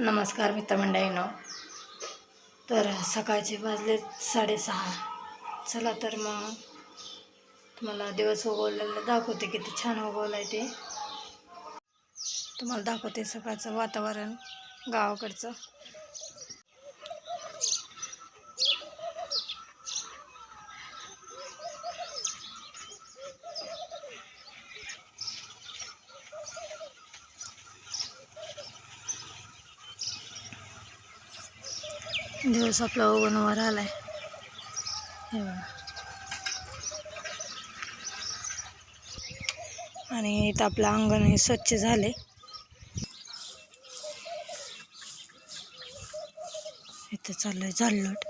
नमस्कार मित्रमंडळीनो. तर सकाळचे वाजले साडेसहा. चला तर मग तुम्हाला दिवस उगवलेलं दाखवते किती छान उगवलं आहे ते. तुम्हाला दाखवते सकाळचं वातावरण गावाकडचं. दिवस आपला ओवन वर आला हे बघा. आणि इथं आपलं अंगण हे स्वच्छ झाले इथं चाललंय झाडलोट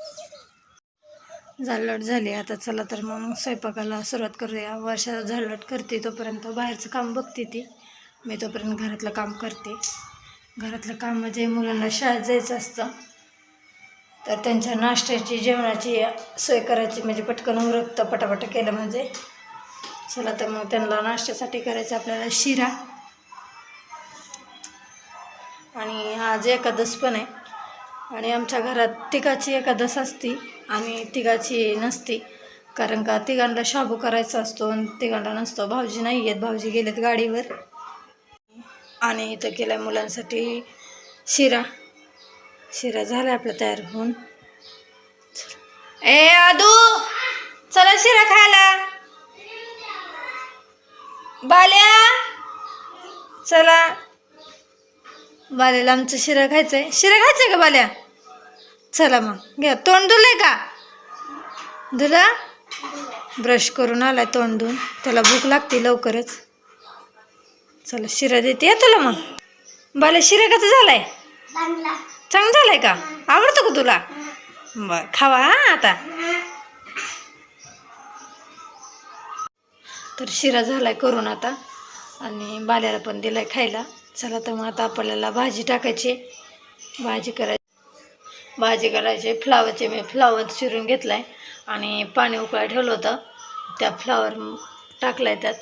झाडलोट झाली. आता चला तर मग स्वयंपाकाला सुरुवात करूया. वर्षा झाडलोट करते तोपर्यंत बाहेरचं काम बघते ती. मी तोपर्यंत घरातलं काम करते. घरातलं काम म्हणजे मुलांना शाळेत जायचं असतं तर त्यांच्या नाश्त्याची जेवणाची सोय करायची म्हणजे पटकन उरकतं पटापट केलं म्हणजे. चला तर मग त्यांना नाश्त्यासाठी करायचं आपल्याला शिरा. आणि आज एकादस पण आहे. आणि आमच्या घरात तिघाची एकादस असती आणि तिघाची नसती. कारण का तिघांना शाबू करायचा असतो आणि तिघांना नसतो. भाऊजी नाही आहेत. भाऊजी गेलेत गाडीवर. आणि इथं केलं आहे मुलांसाठी शिरा. शिरा झाला आपला तयार होऊन. ए आदू! चला शिरा खायला. बाल्या! चला. बाल्याला आमचं शिरा खायचंय. शिरा खायचंय का बाल्या? चला मग घ्या. तोंड धुलंय का? धुला. ब्रश करून आलाय तोंड धुवून. त्याला भूक लागते लवकरच. चला शिरा देते तुला मग. बाल्या शिरा कसं झालाय? चांगलं झालंय का? आवडतं का तुला? बर खावा हा आता. तर शिरा झालाय करून आता. आणि बाल्याला पण दिलाय खायला. चला तर मग आता आपल्याला भाजी टाकायची. भाजी करायची. भाजी करायची. फ्लावरचे मी फ्लावर चिरून घेतलाय. आणि पाणी उकळा ठेवलं होतं. त्या फ्लावर टाकलाय त्यात.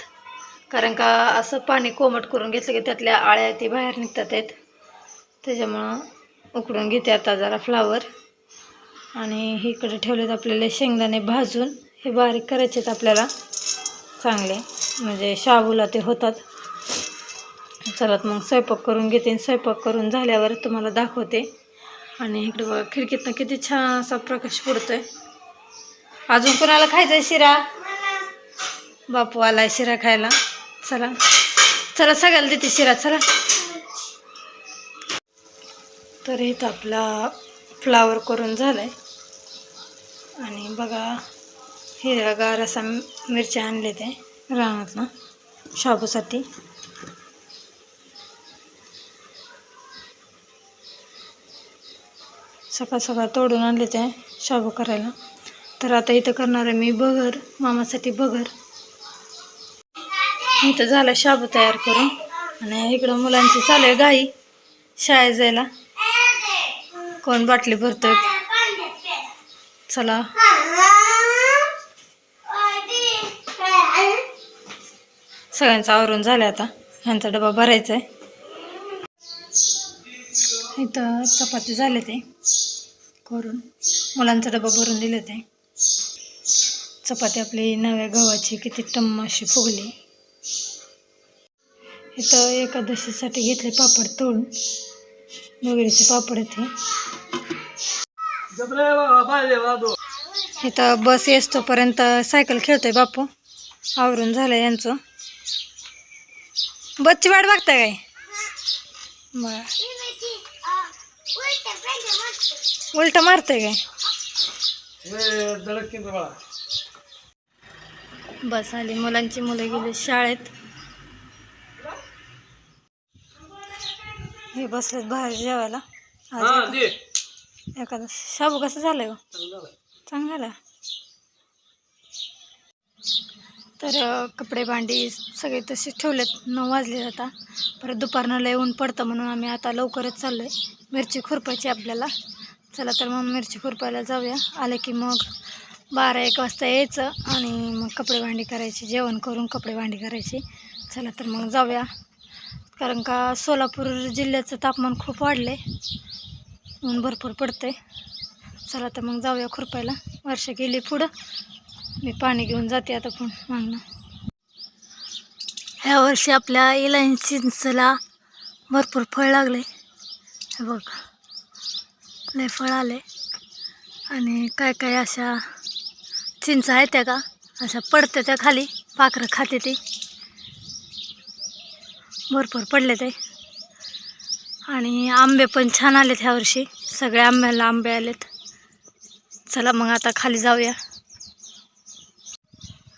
कारण का असं पाणी कोमट करून घेतलं की त्यातल्या आळ्या ती बाहेर निघतात आहेत. त्याच्यामुळं उकडून घेते आता जरा फ्लावर आणि इकडे ठेवलेत आपल्याला शेंगदाणे भाजून. हे बारीक करायचे आहेत आपल्याला. चांगले. म्हणजे शाबूला ते होतात. चला मग स्वयंपाक करून घेते. आणि स्वयंपाक करून झाल्यावर तुम्हाला दाखवते. आणि इकडे बघा खिडकीतनं किती छान असा प्रकाश पडतो आहे अजून कोणाला खायचं आहे शिरा? बापू आलाय शिरा खायला. चला. चला सगळ्याला देते शिरा. चला. तर इथं आपला फ्लावर करून झाला आहे आणि बघा हिरवागार असा मिरच्या आणले ते रानातनं शाबूसाठी. सकाळ सकाळ तोडून आणले ते शाबू करायला. तर आता इथं करणार आहे मी बगर मामासाठी बगर. इथं झालं शाबू तयार करून. आणि इकडं मुलांची चालू आहे गाई शाळेत जायला. कोण बाटली भरतोय? चला. सगळ्यांचं आवरून झालं आता. ह्यांचा डबा भरायचा आहे इथं चपाती झाले ते करून. मुलांचा डबा भरून दिले ते. चपाती आपली नव्या गव्हाची किती टम्म अशी फुगली. इथं एकादशीसाठी घेतले पापड तोडून वगैरेचे पापड हे. इथं बस येस्तोपर्यंत सायकल खेळतोय बापू. आवरून झालं यांचं. बसची वाट बघताय काय? बर. उलट मारतोय काय? बस आली. मुलांची मुलं गेली शाळेत. हे बसलेत बाहेर जेवायला. आज एका- एखादं शाबू कसं झालंय हो? चांगलं झालं तर अं, कपडे भांडी सगळे तसे ठेवलेत. नऊ वाजले आता. परत दुपारनं लय ऊन पडतं म्हणून आम्ही आता लवकरच चाललो आहे मिरची खुरपायची आपल्याला. चला तर मग मिरची खुरपायला जाऊया. आलं की मग बारा एक वाजता यायचं आणि मग कपडे भांडी करायची. जेवण करून कपडे भांडी करायची. चला तर मग जाऊया. कारण का सोलापूर जिल्ह्याचं तापमान खूप वाढलं आहे ऊन भरपूर पडतंय. चला तर मग जाऊया खुरपायला. वर्ष गेली पुढं. मी पाणी घेऊन जाते आता पण मागणं ह्या वर्षी आपल्या इलाईन चिंचला भरपूर फळ लागले हे बघ. लय फळ आले आणि काय काय अशा चिंच आहेत त्या का? अशा पडते त्या खाली. पाखरं खाते ती. भरपूर पडले ते आणि आंबे पण छान आलेत ह्या वर्षी. सगळ्या आंब्याला आंबे आलेत. चला मग आता खाली जाऊया.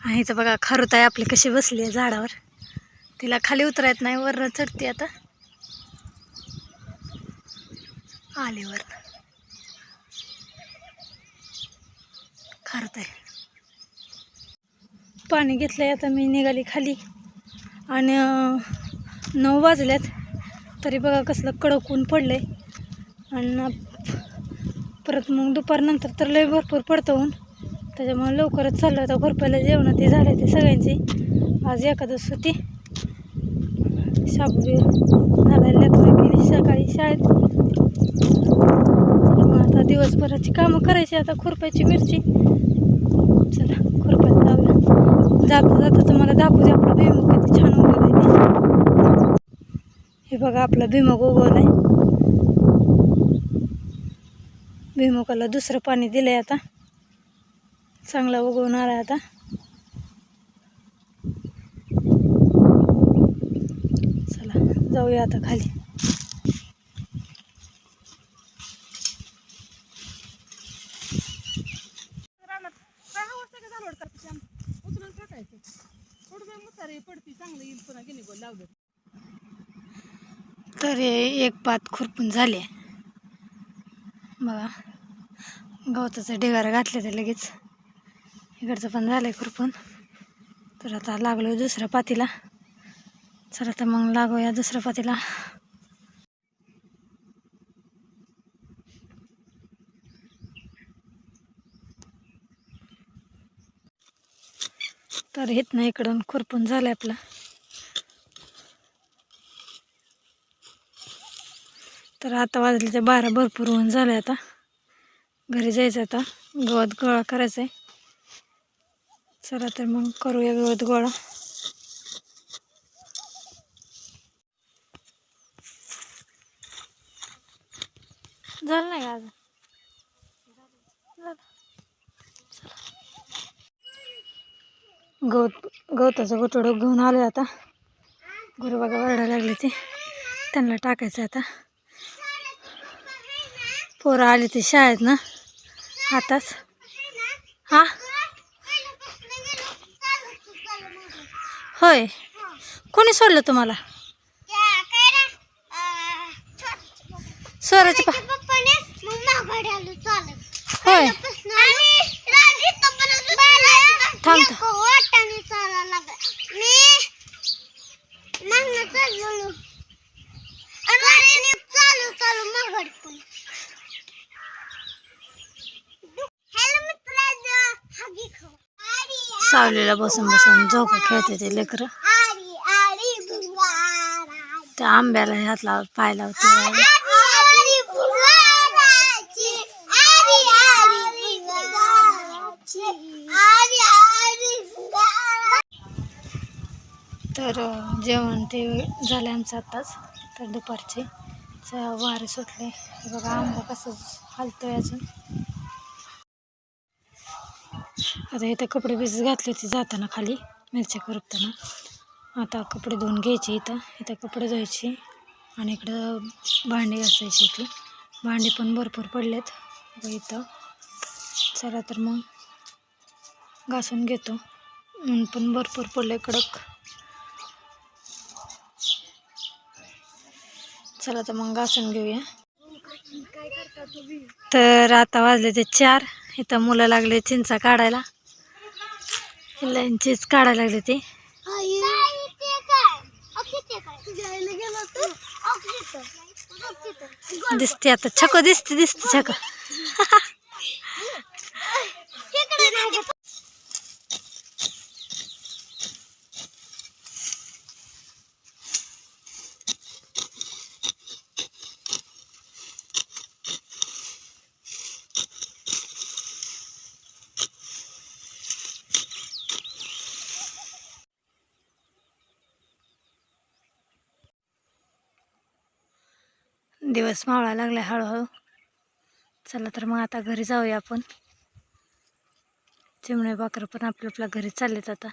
आणि तर बघा खरुताई आपली कशी बसली आहे झाडावर. तिला खाली उतरायत नाही वरनं चढते आता. आली वर. खरुताई. पाणी घेतलंय आता मी निघाली खाली. आणि नऊ वाजल्यात तरी बघा कसलं कडक ऊन पडलं आहे आणि परत मग दुपारनंतर तर लय भरपूर पडतं ऊन. त्याच्यामुळे लवकरच चाललं होतं खुरपायला जेवणं ते झालं ते सगळ्यांची. आज एखादं सुती शाबू घालायला लेकरं गेली सकाळी शाळेत. मग आता दिवसभराची कामं करायची. आता खुरपायची मिरची. चला. जाता जाता तुम्हाला दाखवू दे आपला भुईमुग किती छान उगवलंय हे बघा आपला भुईमुग उगवलाय भुईमुगाला दुसरं पाणी दिलंय आता. चांगला उगवणार आहे आता. चला जाऊया आता खाली रानात काय हवं असतं का झालं टाकते आम उचलून टाकायचं थोडं वेळ मुतारी पडती चांगलं येईल पुन्हा गेली गोल लावलं तर हे एक पात खुरपून झाले. बघा. गवताचं ढिगारा घातले ते लगेच इकडचं पण झालं आहे खुरपून. तर आता लागलो दुसऱ्या पातीला. चला आता मग लागूया दुसऱ्या पातीला. तर इथनं इकडून खुरपून झालंय आपलं. तर आता वाजले ते बारा भरपूर होऊन झालं आता. घरी जायचं आता. गवत गोळा करायचं आहे चला तर मग करूया गवत गोळा. झालं नाही का अजून? गवत गवताचं गोटोडं घेऊन आलो आता. गुरु बघा वरडायला लागले ते. त्यांना टाकायचं आता. पोरं आली ते शाळेत ना. आताच. हा? होय. कोणी सोडलं तुम्हाला? सोराचे पा होय. थांब सावलीला बसून बसून. झोका खेळते ते लेकरं. त्या आंब्याला हातला पाय लावते तर जेवण ते झालं आमचं आत्ताच तर दुपारचे. वारे सुटले. बघा आंबा कसं हलतोय अजून. आता इथं कपडे भिजत घातले होते जाताना खाली मिरच्या करपताना. आता कपडे धुवून घ्यायचे इथं. इथं कपडे धुवायचे आणि इकडं भांडी घासायची इथे भांडी पण भरपूर पडलेत. इथं चला तर मग घासून घेतो. ऊन पण भरपूर पडले कडक. चला तर मग घासून घेऊया. तर आता वाजले ते चार. इथं मुलं लागले चिंचा काढायला. चिंच काढायला लागले ते. दिसते आता. छको दिसते दिसते छक. दिवस मावळा लागला हळूहळू. चला तर मग आता घरी जाऊया आपण. चिमणे बाकर पण आपल्या आपल्या घरी चाललेत आता.